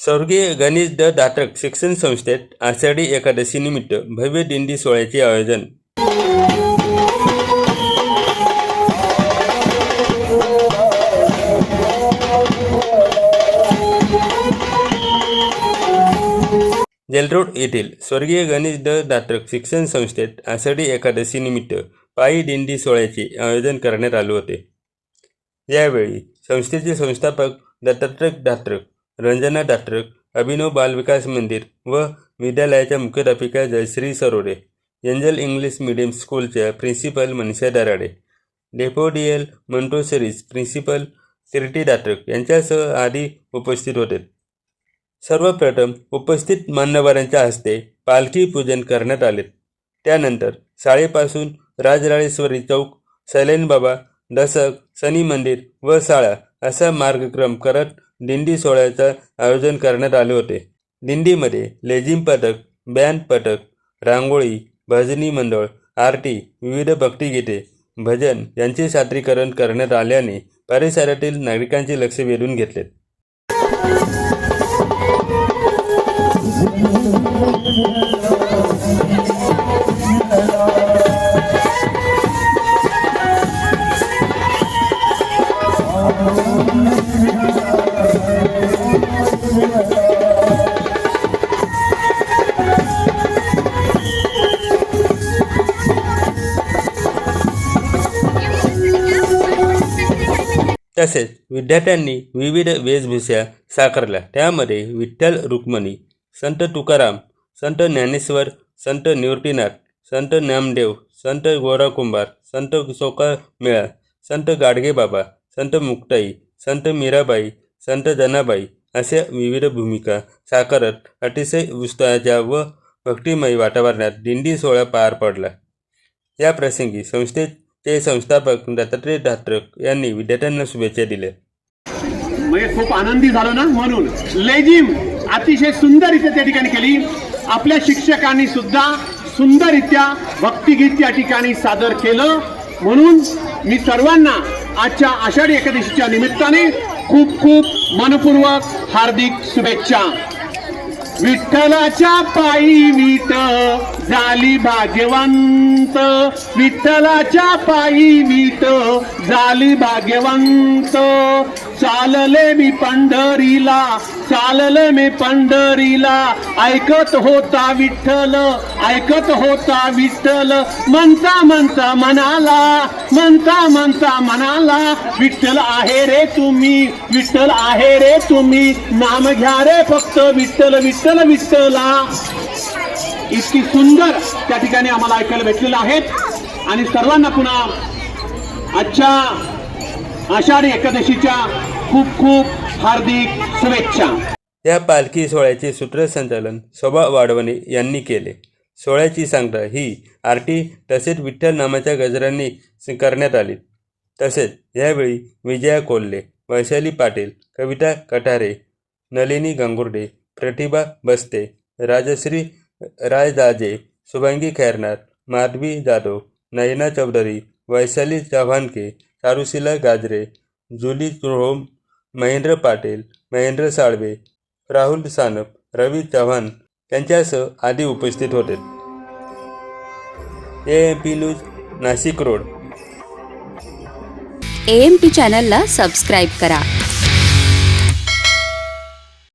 स्वर्गीय गणेश द दात्रक शिक्षण संस्थेत आषाढी एकादशीनिमित्त भव्य दिंडी सोहळ्याचे आयोजन. जेलरोड येथील स्वर्गीय गणेश द दात्रक शिक्षण संस्थेत आषाढी एकादशी निमित्त पायी दिंडी सोहळ्याचे आयोजन करण्यात आले होते. यावेळी संस्थेचे संस्थापक दत्तात्रक दात्रक रंजना दात्रक अभिनव बालविकास मंदिर व विद्यालयाच्या मुख्याध्यापिका Jayashree Sarode Angel English Medium स्कूलच्या प्रिन्सिपल मनीषा दराडे डेपोडियल मंटोसरीज प्रिन्सिपल सिरटी दात्रक यांच्यासह आदी उपस्थित होते. सर्वप्रथम उपस्थित मान्यवरांच्या हस्ते पालखी पूजन करण्यात आले. त्यानंतर शाळेपासून राजराळेश्वरी चौक सैलेन बाबा दसक शनी मंदिर व शाळा असा मार्गक्रम करत दिंडी सोहळ्याचं आयोजन करण्यात आले होते. दिंडीमध्ये लेझिम पथक बँड पथक रांगोळी भजनी मंडळ आरटी विविध भक्तिगीते भजन यांचे सादरीकरण करण्यात आल्याने परिसरातील नागरिकांचे लक्ष वेधून घेतले. तसेच विद्यार्थ्यांनी विविध वेशभूषा साकारल्या. त्यामध्ये विठ्ठल रुक्मणी संत तुकाराम संत ज्ञानेश्वर संत निवृत्तीनाथ संत नामदेव संत गोरा कुंभार संत सोका मेळा संत गाडगेबाबा संत मुक्ताई संत मीराबाई संत जनाबाई अशा विविध भूमिका साकारत अतिशय उत्साहाच्या व भक्तिमय वातावरणात दिंडी सोहळा पार पडला. या प्रसंगी संस्थेत ते संस्थापक दत्तात्रय धात्रक यांनी विद्यार्थ्यांना शुभेच्छा दिल्या. म्हणजे खूप आनंदी झालो ना म्हणून. लेजिम अतिशय सुंदररित्या त्या ठिकाणी केली. आपल्या शिक्षकांनी सुद्धा सुंदररित्या भक्तिगीत या ठिकाणी सादर केलं. म्हणून मी सर्वांना आजच्या आषाढी एकादशीच्या निमित्ताने खूप खूप मनपूर्वक हार्दिक शुभेच्छा. विठ्ठलाच्या पायी वीट झाली भाग्यवंत. विठ्ठलाच्या पायी वीट झाली भाग्यवंत. चालले मी पंढरीला चालले मी पंढरीला. ऐकत होता विठ्ठल ऐकत होता विठ्ठल. म्हणता म्हणता म्हणाला म्हणता म्हणता म्हणाला विठ्ठल आहे रे तुम्ही विठ्ठल आहे रे तुम्ही. नाम घ्या रे फक्त विठ्ठल विठ्ठल विठ्ठला इतकी सुंदर त्या ठिकाणी आम्हाला ऐकायला भेटलेलं आहेत आणि सर्वांना पुन्हा आजच्या आषाढी एकादशीच्या खूप खूप हार्दिक शुभेच्छा. या पालखी सोहळ्याचे सूत्रसंचालन शोभा वाढवणे यांनी केले. सोहळ्याची सांगता ही आरटी तसेच विठ्ठल नामाच्या गजरांनी करण्यात आली. तसेच यावेळी विजया कोल्हे वैशाली पाटील कविता कठारे नलिनी गंगुर्डे प्रतिभा बस्ते राजश्री रायजाजे शुभांगी खैरनार माधवी जाधव नयना चौधरी वैशाली चव्हाणके चारुशिला गाजरे जुली रोम महेंद्र पाटील महेंद्र साळवे राहुल सानप रवी चव्हाण यांच्यासह आदी उपस्थित होते. A M P news Nashik road. A M P चॅनलला सबस्क्राईब करा.